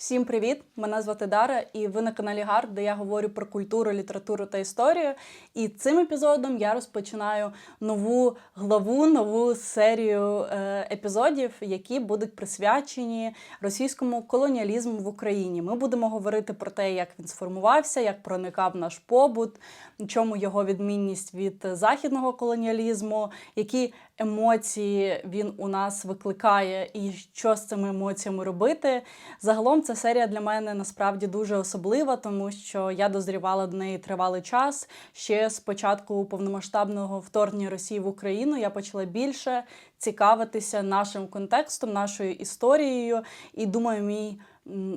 Всім привіт! Мене звати Дара, і ви на каналі Гард, де я говорю про культуру, літературу та історію. І цим епізодом я розпочинаю нову главу, нову серію е, епізодів, які будуть присвячені російському колоніалізму в Україні. Ми будемо говорити про те, як він сформувався, як проникав наш побут, чому його відмінність від західного колоніалізму, які емоції він у нас викликає, і що з цими емоціями робити. Загалом ця серія для мене насправді дуже особлива, тому що я дозрівала до неї тривалий час. Ще з початку повномасштабного вторгнення Росії в Україну я почала більше цікавитися нашим контекстом, нашою історією. І думаю, мій,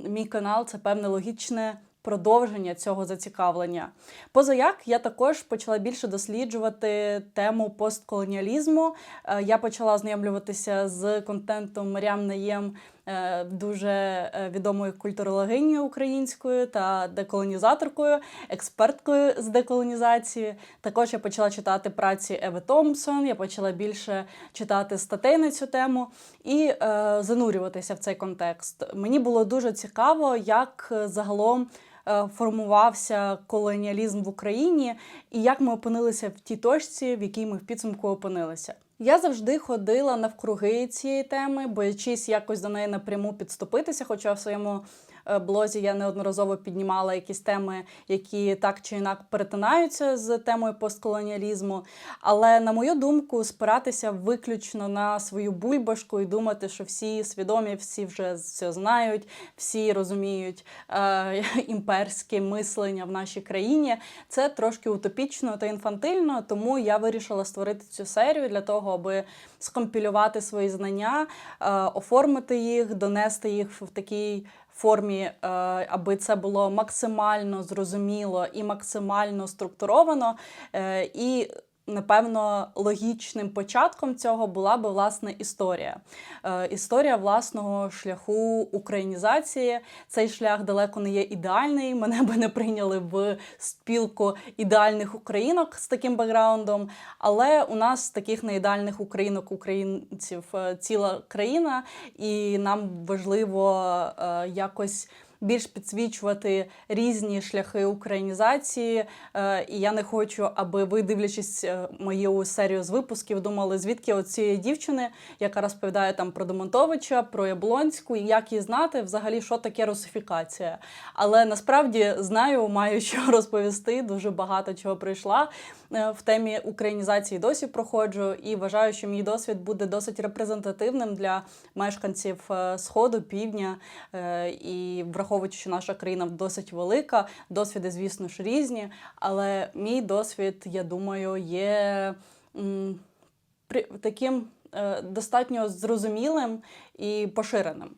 мій канал це певне логічне. Продовження цього зацікавлення. Позаяк я також почала більше досліджувати тему постколоніалізму. Е, Я почала ознайомлюватися з контентом Маріам Наєм, дуже е, відомою культурологинею українською та деколонізаторкою, експерткою з деколонізації. Також я почала читати праці Еви Томпсон, я почала більше читати статей на цю тему і е, занурюватися в цей контекст. Мені було дуже цікаво, як е, загалом. е, Формувався колоніалізм в Україні, і як ми опинилися в тій точці, в якій ми в підсумку опинилися. Я завжди ходила навкруги цієї теми, боячись якось до неї напряму підступитися. Хоча в своєму е, блозі я неодноразово піднімала якісь теми, які так чи інак перетинаються з темою постколоніалізму. Але на мою думку, спиратися виключно на свою бульбашку і думати, що всі свідомі, всі вже все знають, всі розуміють е, імперське мислення в нашій країні. Це трошки утопічно та інфантильно, тому я вирішила створити цю серію для того, аби скомпілювати свої знання, е, оформити їх, донести їх в такій формі, е, аби це було максимально зрозуміло і максимально структуровано. Е, І Напевно, логічним початком цього була би власне історія. Е, історія власного шляху українізації. Цей шлях далеко не є ідеальний. Мене би не прийняли в спілку ідеальних українок з таким бекграундом. Але у нас таких неідеальних українок, українців е, ціла країна, і нам важливо е, якось більш підсвічувати різні шляхи українізації. Е, І я не хочу, аби ви, дивлячись е, мою серію з випусків, думали, звідки оцієї дівчини, яка розповідає там про Демонтовича, про Яблонську, як її знати, взагалі, що таке русифікація. Але насправді знаю, маю що розповісти. Дуже багато чого прийшла в темі українізації. Досі проходжу і вважаю, що мій досвід буде досить репрезентативним для мешканців е, сходу, півдня е, і враховуючи, що наша країна досить велика, досвіди, звісно ж, різні. Але мій досвід, я думаю, є таким е, достатньо зрозумілим і поширеним.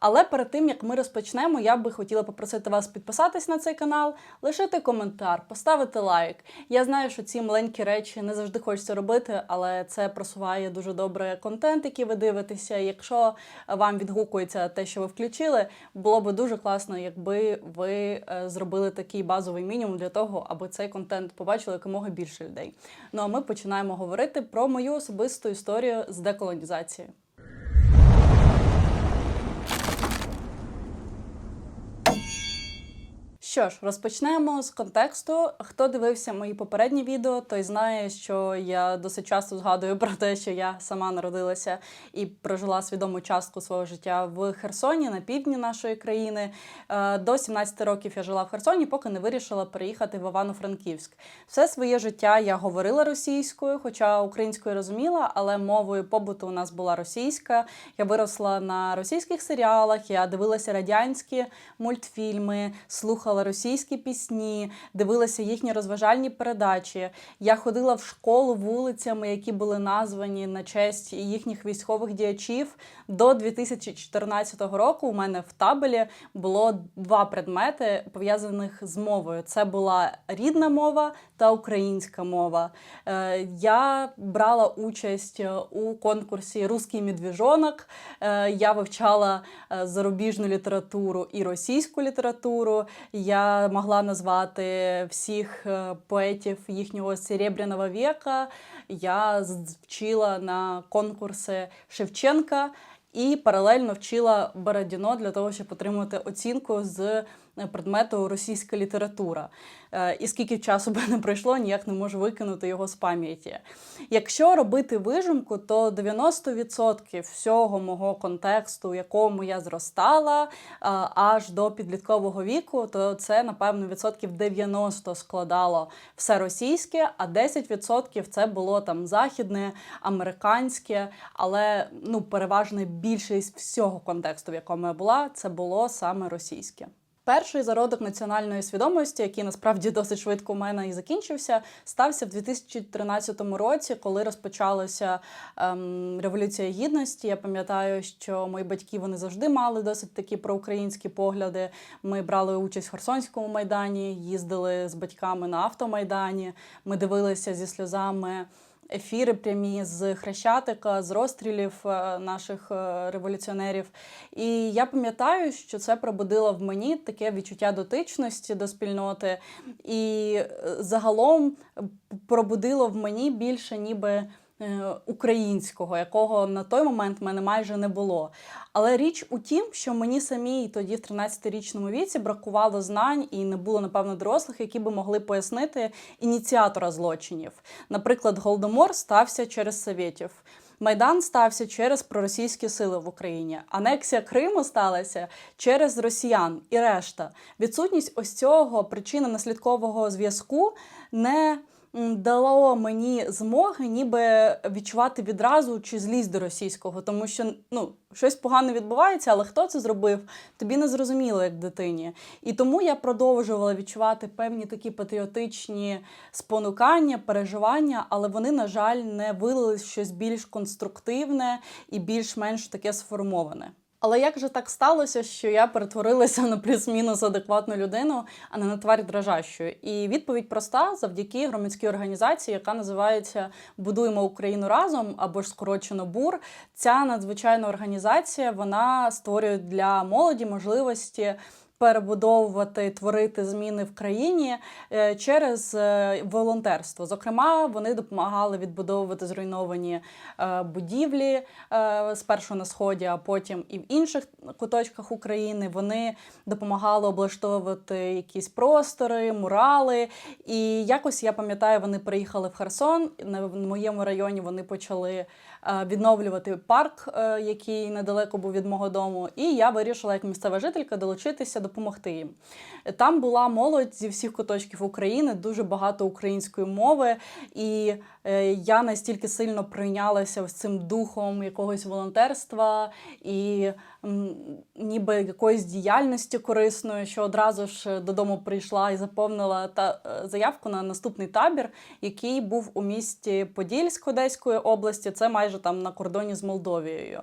Але перед тим як ми розпочнемо, я би хотіла попросити вас підписатись на цей канал, лишити коментар, поставити лайк. Я знаю, що ці маленькі речі не завжди хочеться робити, але це просуває дуже добре контент, який ви дивитеся. Якщо вам відгукується те, що ви включили, було б дуже класно, якби ви е, зробили такий базовий мінімум для того, аби цей контент побачили якомога більше людей. Ну а ми починаємо говорити про мою особисту історію з деколонізації. Що ж, розпочнемо з контексту. Хто дивився мої попередні відео, той знає, що я досить часто згадую про те, що я сама народилася і прожила свідому частку свого життя в Херсоні на півдні нашої країни. Е, До 17 років я жила в Херсоні, поки не вирішила переїхати в Івано-Франківськ. Все своє життя я говорила російською, хоча українською розуміла, але мовою побуту у нас була російська. Я виросла на російських серіалах, я дивилася радянські мультфільми, слухала російські пісні, дивилася їхні розважальні передачі. Я ходила в школу вулицями, які були названі на честь їхніх військових діячів. До 2014 року у мене в табелі було два предмети пов'язаних з мовою. Це була рідна мова та українська мова. Е, Я брала участь у конкурсі Руський медвіжонок. Е, Я вивчала е, зарубіжну літературу і російську літературу. Я могла назвати всіх е, поетів їхнього Серебряного віка. Я вчила на конкурси Шевченка. і паралельно вчила Бородіно для того, щоб отримати оцінку з е, предмету російська література. Е, І скільки часу би не пройшло, ніяк не можу викинути його з пам'яті. Якщо робити вижимку, то 90% всього мого контексту, в якому я зростала, е, аж до підліткового віку, то це, напевно, відсотків 90 складало все російське, а 10% це було там західне, американське, але ну, переважна більшість всього контексту, в якому я була, це було саме російське. Перший зародок національної свідомості, який насправді досить швидко у мене і закінчився, стався в 2013 році, коли розпочалася ем, революція гідності. Я пам'ятаю, що мої батьки вони завжди мали досить такі проукраїнські погляди. Ми брали участь в Херсонському майдані, їздили з батьками на автомайдані. Ми дивилися зі сльозами. Ефіри прямі з Хрещатика, з розстрілів е, наших е, революціонерів. І я пам'ятаю, що це пробудило в мені таке відчуття дотичності до спільноти, і е, загалом пробудило в мені більше ніби. Е, Українського, якого на той момент в мене майже не було. Але річ у тім, що мені самій тоді, в 13-річному віці, бракувало знань і не було, напевно, дорослих, які би могли пояснити ініціатора злочинів. Наприклад, Голодомор стався через совєтів. Майдан стався через проросійські сили в Україні. Анексія Криму сталася через росіян і решта. Відсутність ось цього причинно-наслідкового зв'язку не дало мені змоги ніби відчувати відразу чи злість до російського, тому що ну щось погано відбувається, але хто це зробив, тобі не зрозуміло як дитині. І тому я продовжувала відчувати певні такі патріотичні спонукання, переживання, але вони, на жаль, не вилились щось більш конструктивне і більш-менш таке сформоване. Але як же так сталося, що я перетворилася на плюс-мінус адекватну людину, а не на тварь дрожащу? І відповідь проста завдяки громадській організації, яка називається Будуємо Україну разом або ж скорочено БУР. Ця надзвичайна організація вона створює для молоді можливості. Перебудовувати, творити зміни в країні е, через е, волонтерство. Зокрема, вони допомагали відбудовувати зруйновані е, будівлі спершу на сході, а потім і в інших куточках України. Вони допомагали облаштовувати якісь простори, мурали. І якось я пам'ятаю, вони приїхали в Херсон. В моєму районі вони почали відновлювати парк, який недалеко був від мого дому. І я вирішила, як місцева жителька, долучитися, допомогти їм. Там була молодь зі всіх куточків України, дуже багато української мови, і е, я настільки сильно прийнялася з цим духом якогось волонтерства і ніби якоїсь діяльності корисної, що одразу ж додому прийшла і заповнила та е, заявку на наступний табір, який був у місті Подільськ Одеської області. Це майже там на кордоні з Молдовією.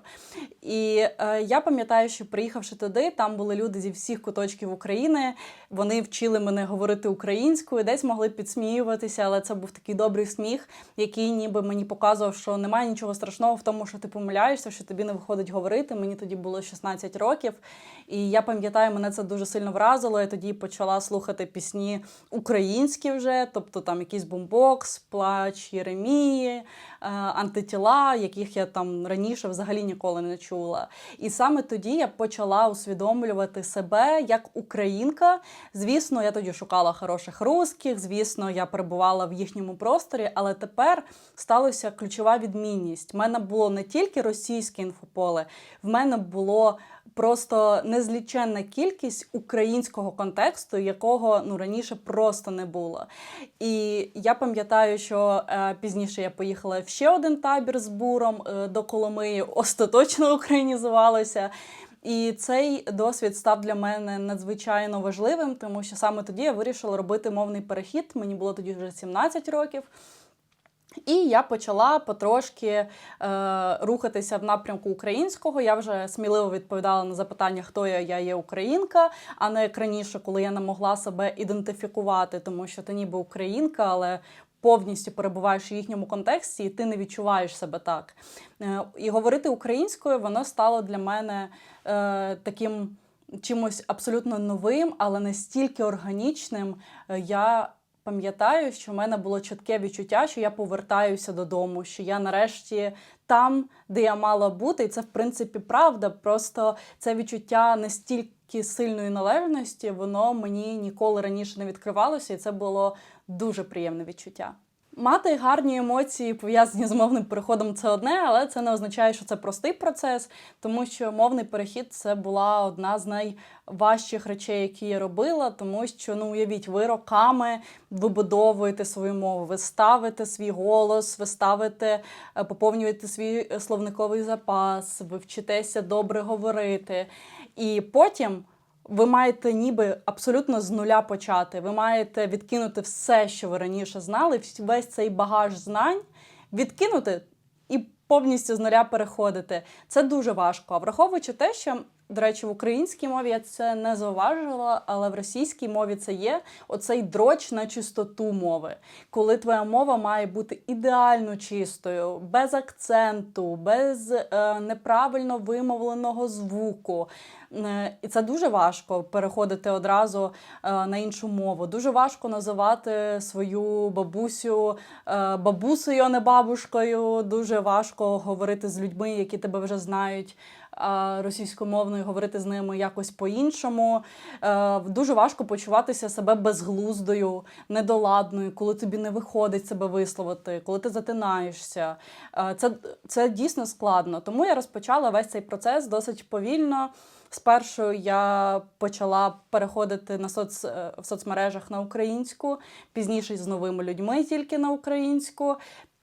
І е, я пам'ятаю, що приїхавши туди, там були люди зі всіх куточків України. Вони вчили мене говорити українською, десь могли підсміюватися, але це був такий добрий сміх, який ніби мені показував, що немає нічого страшного в тому, що ти помиляєшся, що тобі не виходить говорити. Мені тоді було 16 років. І я пам'ятаю, мене це дуже сильно вразило. Я тоді почала слухати пісні українські вже, тобто там якийсь бумбокс, плач Єремії, е, антитіла, яких я там раніше взагалі ніколи не чула. І саме тоді я почала усвідомлювати себе як українка. Звісно, я тоді шукала хороших русських, звісно, я перебувала в їхньому просторі, але тепер сталася ключова відмінність. В мене було не тільки російське інфополе, в мене було просто незліченна кількість українського контексту, якого ну раніше просто не було. І я пам'ятаю, що е, пізніше я поїхала в ще один табір з буром е, до Коломиї, остаточно українізувалася. І цей досвід став для мене надзвичайно важливим, тому що саме тоді я вирішила робити мовний перехід. Мені було тоді вже 17 років. І я почала потрошки е, рухатися в напрямку українського. Я вже сміливо відповідала на запитання, хто я, я є українка, а не як раніше, коли я не могла себе ідентифікувати, тому що ти ніби українка, але повністю перебуваєш в їхньому контексті, і ти не відчуваєш себе так. Е, і говорити українською воно стало для мене е, таким чимось абсолютно новим, але настільки органічним. Е, Я пам'ятаю, що в мене було чітке відчуття, що я повертаюся додому, що я нарешті там, де я мала бути, і це в принципі правда. Просто це відчуття настільки сильної належності, воно мені ніколи раніше не відкривалося, і це було дуже приємне відчуття. Мати гарні емоції пов'язані з мовним переходом це одне, але це не означає, що це простий процес, тому що мовний перехід це була одна з найважчих речей, які я робила, тому що ну уявіть, ви роками вибудовуєте свою мову, ви ставите свій голос, ви ставите, е, поповнюєте свій словниковий запас, ви вчитеся добре говорити, і потім. Ви маєте ніби абсолютно з нуля почати. Ви маєте відкинути все, що ви раніше знали, весь цей багаж знань, відкинути і повністю з нуля переходити. Це дуже важко. А враховуючи те, що, до речі, в українській мові я це не зауважила, але в російській мові це є оцей дроч на чистоту мови, коли твоя мова має бути ідеально чистою, без акценту, без е, неправильно вимовленого звуку. Е, І це дуже важко переходити одразу е, на іншу мову. Дуже важко називати свою бабусю е, бабусею, а не бабушкою. Дуже важко говорити з людьми, які тебе вже знають. Російськомовною говорити з ними якось по-іншому. Е, Дуже важко почуватися себе безглуздою, недоладною, коли тобі не виходить себе висловити, коли ти затинаєшся. Е, Це, це дійсно складно. Тому я розпочала весь цей процес досить повільно. Спершу я почала переходити на соц, е, в соцмережах на українську, пізніше з новими людьми тільки на українську.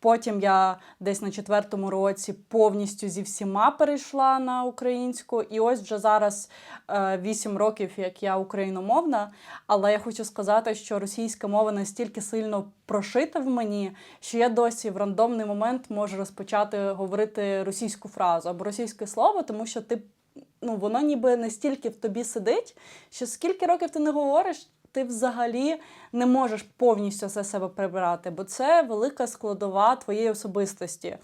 Потім я десь на четвертому році повністю зі всіма перейшла на українську. І ось вже зараз е, 8 років, як я україномовна. Але я хочу сказати, що російська мова настільки сильно прошита в мені, що я досі в рандомний момент можу розпочати говорити російську фразу або російське слово, тому що ти ну, воно ніби настільки в тобі сидить, що скільки років ти не говориш, ти взагалі не можеш повністю все себе прибирати, бо це велика складова твоєї особистості.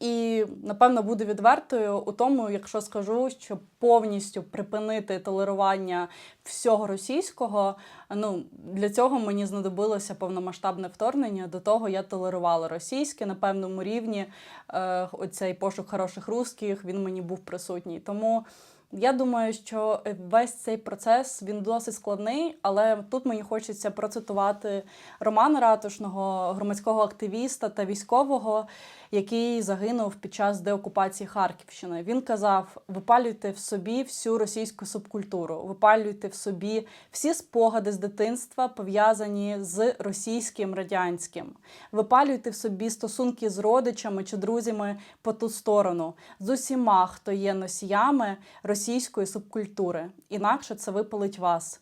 І, напевно, буду відвертою у тому, якщо скажу, що повністю припинити толерування всього російського, ну для цього мені знадобилося повномасштабне вторгнення. До того я толерувала російське на певному рівні. Е, Оцей пошук хороших русських він мені був присутній. Тому я думаю, що весь цей процес він досить складний, але тут мені хочеться процитувати Романа Ратушного, громадського активіста та військового, який загинув під час деокупації Харківщини. Він казав: випалюйте в собі всю російську субкультуру, випалюйте в собі всі спогади з дитинства, пов'язані з російським радянським. Випалюйте в собі стосунки з родичами чи друзями по ту сторону, з усіма, хто є носіями російської субкультури. Інакше це випалить вас.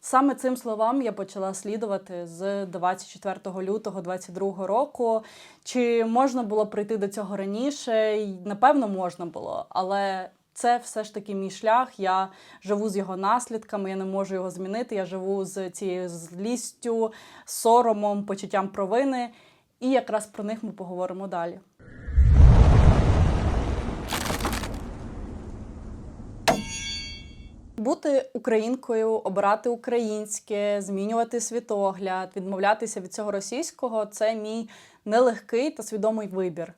Саме цим словам я почала слідувати з 24 лютого 2022 року. Чи можна було прийти до цього раніше? Напевно, можна було, але це все ж таки мій шлях. Я живу з його наслідками, я не можу його змінити. Я живу з цією злістю, соромом, почуттям провини. І якраз про них ми поговоримо далі. Бути українкою, обирати українське, змінювати світогляд, відмовлятися від цього російського це мій нелегкий та свідомий вибір.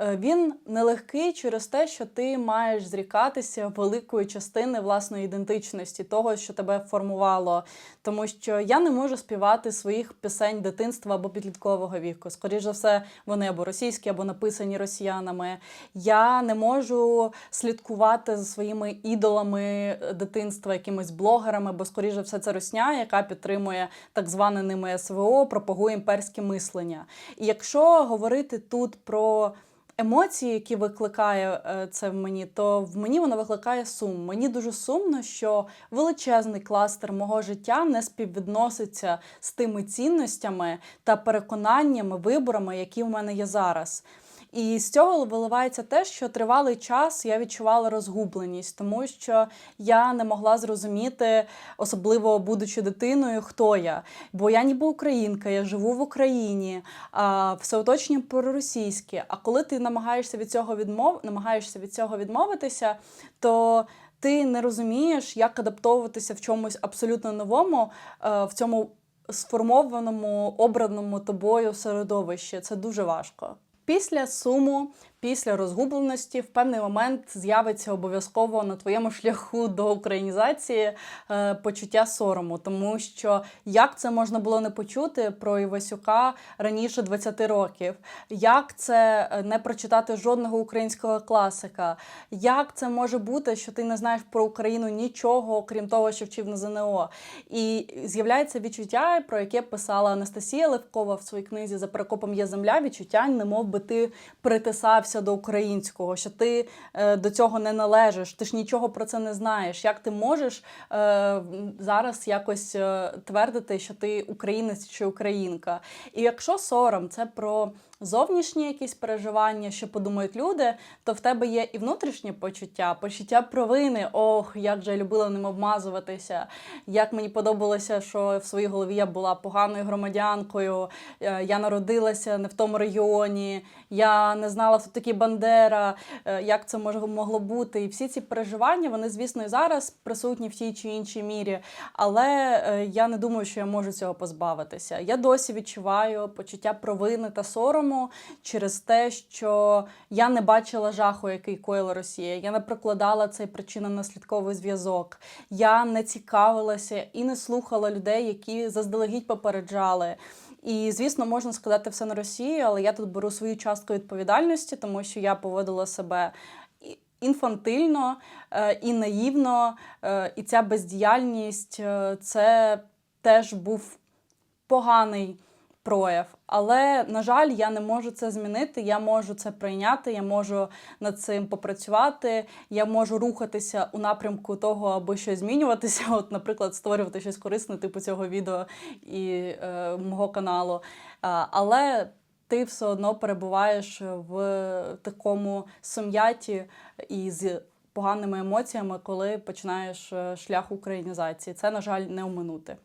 Е, Він нелегкий через те, що ти маєш зрікатися великої частини власної ідентичності, того, що тебе формувало. Тому що я не можу співати своїх пісень дитинства або підліткового віку. Скоріше за все, вони або російські, або написані росіянами. Я не можу слідкувати за своїми ідолами дитинства, якимись блогерами, бо, скоріше все, це росня, яка підтримує так зване ними СВО, пропагує імперське мислення. І якщо говорити тут про емоції, які викликає е, це в мені, то в мені воно викликає сум. Мені дуже сумно, що величезний кластер мого життя не співвідноситься з тими цінностями та переконаннями, виборами, які в мене є зараз. І з цього виливається те, що тривалий час я відчувала розгубленість, тому що я не могла зрозуміти, особливо будучи дитиною, хто я. Бо я ніби українка, я живу в Україні, а все оточення проросійське. А коли ти намагаєшся від цього відмов... намагаєшся від цього відмовитися, то ти не розумієш, як адаптовуватися в чомусь абсолютно новому, е, в цьому сформованому, обраному тобою середовищі. Це дуже важко. Після суму, після розгубленості, в певний момент з'явиться обов'язково на твоєму шляху до українізації е, почуття сорому, тому що як це можна було не почути про Івасюка раніше 20 років, як це е, не прочитати жодного українського класика, як це може бути, що ти не знаєш про Україну нічого, окрім того, що вчив на ЗНО. І з'являється відчуття, про яке писала Анастасія Левкова в своїй книзі За перекопом є земля. Відчуття, немов би ти притисався до українського, що ти е, до цього не належиш, ти ж нічого про це не знаєш. Як ти можеш е, зараз якось е, твердити, що ти українець чи українка? І якщо сором це про зовнішні якісь переживання, що подумають люди, то в тебе є і внутрішнє почуття, почуття провини. Ох, як же я любила ним обмазуватися, як мені подобалося, що в своїй голові я була поганою громадянкою, я народилася не в тому регіоні, я не знала, хто такий Бандера, е, як це могло бути. І всі ці переживання, вони, звісно, і зараз присутні в тій чи іншій мірі. Але е, я не думаю, що я можу цього позбавитися. Я досі відчуваю почуття провини та сорому через те, що я не бачила жаху, який коїла Росія. Я не прокладала цей причинно-наслідковий зв'язок. Я не цікавилася і не слухала людей, які заздалегідь попереджали. І, звісно, можна сказати все на Росії, але я тут беру свою частку відповідальності, тому що я поводила себе інфантильно е, і наївно, е, і ця бездіяльність е, це теж був поганий прояв. Але, на жаль, я не можу це змінити. Я можу це прийняти, я можу над цим попрацювати, я можу рухатися у напрямку того, аби щось змінюватися. От, наприклад, створювати щось корисне, типу цього відео і е, мого каналу. Але ти все одно перебуваєш в такому сум'яті і з поганими емоціями, коли починаєш е, шлях українізації. Це, на жаль, не оминути.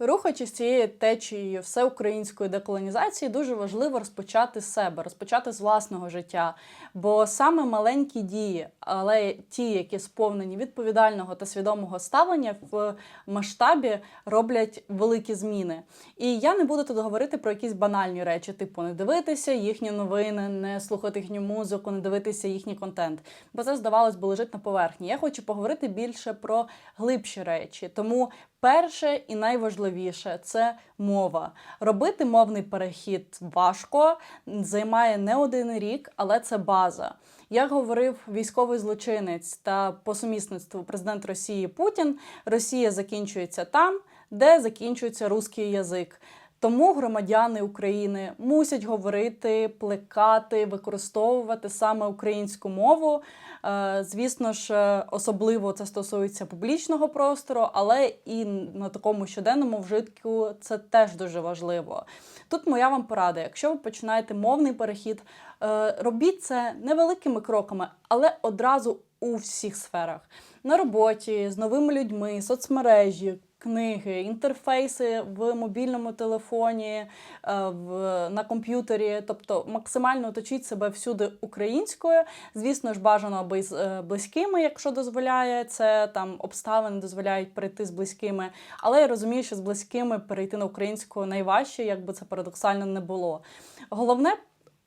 Рухаючись цією течією всеукраїнської деколонізації, дуже важливо розпочати з себе, розпочати з власного життя. Бо саме маленькі дії, але ті, які сповнені відповідального та свідомого ставлення в масштабі, роблять великі зміни. І я не буду тут говорити про якісь банальні речі, типу не дивитися їхні новини, не слухати їхню музику, не дивитися їхній контент. Бо це здавалось би лежить на поверхні. Я хочу поговорити більше про глибші речі. Тому Перше і найважливіше це мова. Робити мовний перехід важко, займає не один рік, але це база. Як говорив військовий злочинець та по сумісництву президент Росії Путін, Росія закінчується там, де закінчується русський язик. Тому громадяни України мусять говорити, плекати, використовувати саме українську мову. Е, Звісно ж, особливо це стосується публічного простору, але і на такому щоденному вжитку це теж дуже важливо. Тут моя вам порада: якщо ви починаєте мовний перехід, е, робіть це невеликими кроками, але одразу у всіх сферах на роботі з новими людьми, соцмережі. Книги, інтерфейси в мобільному телефоні, е, в, на комп'ютері, тобто максимально оточіть себе всюди українською. Звісно ж, бажано аби з е, близькими, якщо дозволяє це, там обставини дозволяють перейти з близькими. Але я розумію, що з близькими перейти на українську найважче, як би це парадоксально не було. Головне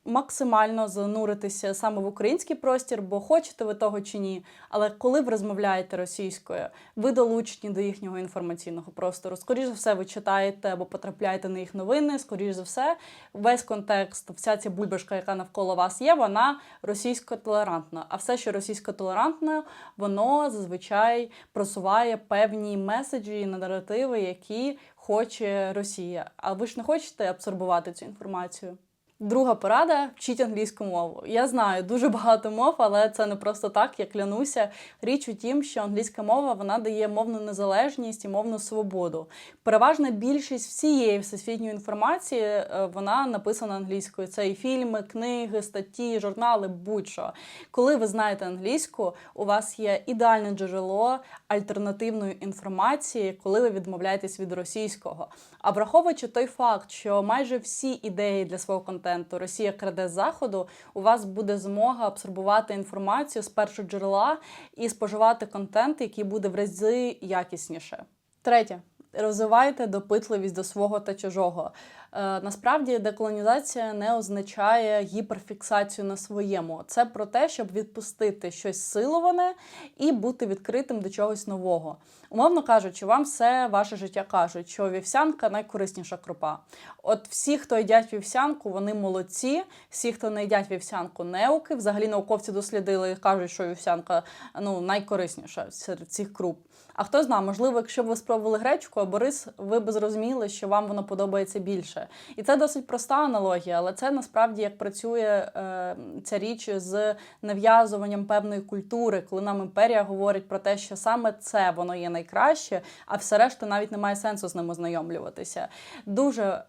максимально зануритися саме в український простір, бо хочете ви того чи ні. Але коли ви розмовляєте російською, ви долучені до їхнього інформаційного простору. Скоріше за все, ви читаєте або потрапляєте на їх новини. Скоріше за все, весь контекст, вся ця бульбашка, яка навколо вас є, вона російсько-толерантна. А все, що російсько-толерантне, воно зазвичай просуває певні меседжі і наративи, які хоче Росія. А ви ж не хочете абсорбувати цю інформацію? Друга порада вчіть англійську мову. Я знаю дуже багато мов, але це не просто так, я клянуся. Річ у тім, що англійська мова вона дає мовну незалежність і мовну свободу. Переважна більшість всієї всесвітньої інформації е, вона написана англійською. Це і фільми, книги, статті, журнали, будь-що. Коли ви знаєте англійську, у вас є ідеальне джерело альтернативної інформації, коли ви відмовляєтесь від російського. А враховуючи той факт, що майже всі ідеї для свого контенту контенту Росія краде з заходу, у вас буде змога абсорбувати інформацію з першого джерела і споживати контент, який буде в рази якісніше. Третє. Розвивайте допитливість до свого та чужого. Е, насправді, деколонізація не означає гіперфіксацію на своєму. Це про те, щоб відпустити щось силоване і бути відкритим до чогось нового. Умовно кажучи, вам все ваше життя кажуть, що вівсянка найкорисніша крупа. От всі, хто їдять вівсянку, вони молодці. Всі, хто не їдять вівсянку, неуки. Взагалі науковці дослідили і кажуть, що вівсянка ну, найкорисніша серед цих круп. А хто знає, можливо, якщо б ви спробували гречку або рис, ви б зрозуміли, що вам воно подобається більше. І це досить проста аналогія, але це насправді як працює е, ця річ з нав'язуванням певної культури, коли нам імперія говорить про те, що саме це воно є найкраще, а все решта навіть немає сенсу з ним ознайомлюватися. Дуже е,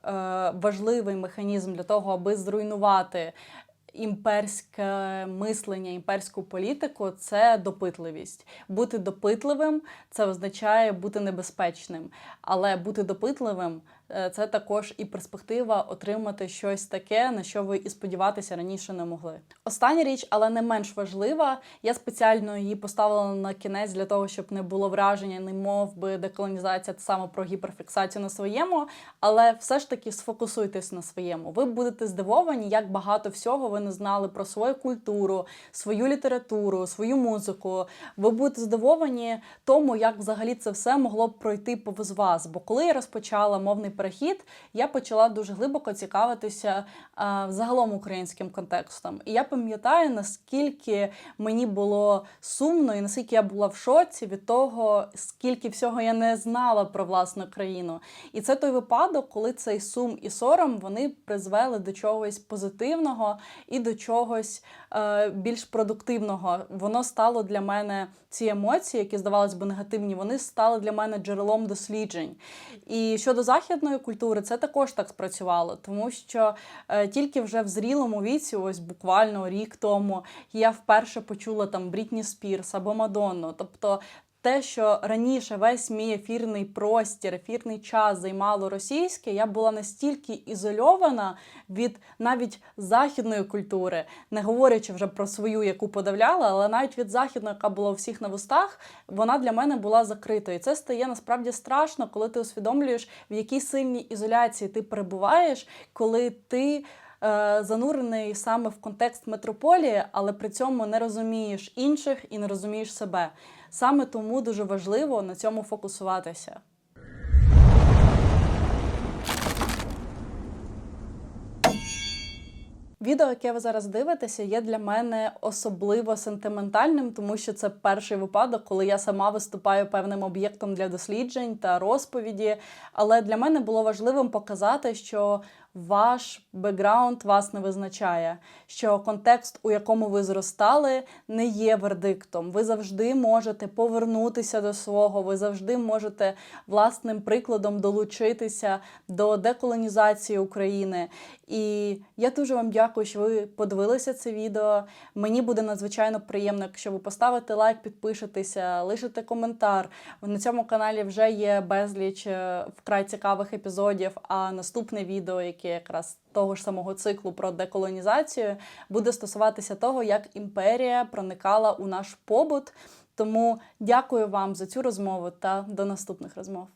важливий механізм для того, аби зруйнувати імперське мислення, імперську політику це допитливість. Бути допитливим це означає бути небезпечним, але бути допитливим це також і перспектива отримати щось таке, на що ви і сподіватися раніше не могли. Остання річ, але не менш важлива. Я спеціально її поставила на кінець для того, щоб не було враження, не мов би деколонізація це саме про гіперфіксацію на своєму, але все ж таки сфокусуйтесь на своєму. Ви будете здивовані, як багато всього ви не знали про свою культуру, свою літературу, свою музику. Ви будете здивовані тому, як взагалі це все могло б пройти повз вас. Бо коли я розпочала мовний перехід, я почала дуже глибоко цікавитися а, загалом українським контекстом. І я пам'ятаю, наскільки мені було сумно, і наскільки я була в шоці від того, скільки всього я не знала про власну країну. І це той випадок, коли цей сум і сором вони призвели до чогось позитивного і до чогось е, більш продуктивного. Воно стало для мене ці емоції, які здавалось би негативні, вони стали для мене джерелом досліджень. І щодо західної культури, це також так спрацювало, тому що е, тільки вже в зрілому віці, ось буквально рік тому, я вперше почула там Брітні Спірс або Мадонну. Тобто те, що раніше весь мій ефірний простір, ефірний час займало російське, я була настільки ізольована від навіть західної культури, не говорячи вже про свою, яку подавляла, але навіть від західної, яка була у всіх на вустах, вона для мене була закритою. І це стає насправді страшно, коли ти усвідомлюєш, в якій сильній ізоляції ти перебуваєш, коли ти. е, Занурений саме в контекст метрополії, але при цьому не розумієш інших і не розумієш себе. Саме тому дуже важливо на цьому фокусуватися. Відео, яке ви зараз дивитеся, є для мене особливо сентиментальним, тому що це перший випадок, коли я сама виступаю певним об'єктом для досліджень та розповіді. Але для мене було важливим показати, що ваш бекграунд вас не визначає, що контекст, у якому ви зростали, не є вердиктом. Ви завжди можете повернутися до свого, ви завжди можете власним прикладом долучитися до деколонізації України. І я дуже вам дякую, що ви подивилися це відео. Мені буде надзвичайно приємно, якщо ви поставите лайк, підпишетеся, лишите коментар. На цьому каналі вже є безліч е, вкрай цікавих епізодів. А наступне відео, яке якраз того ж самого циклу про деколонізацію, буде стосуватися того, як імперія проникала у наш побут. Тому дякую вам за цю розмову та до наступних розмов.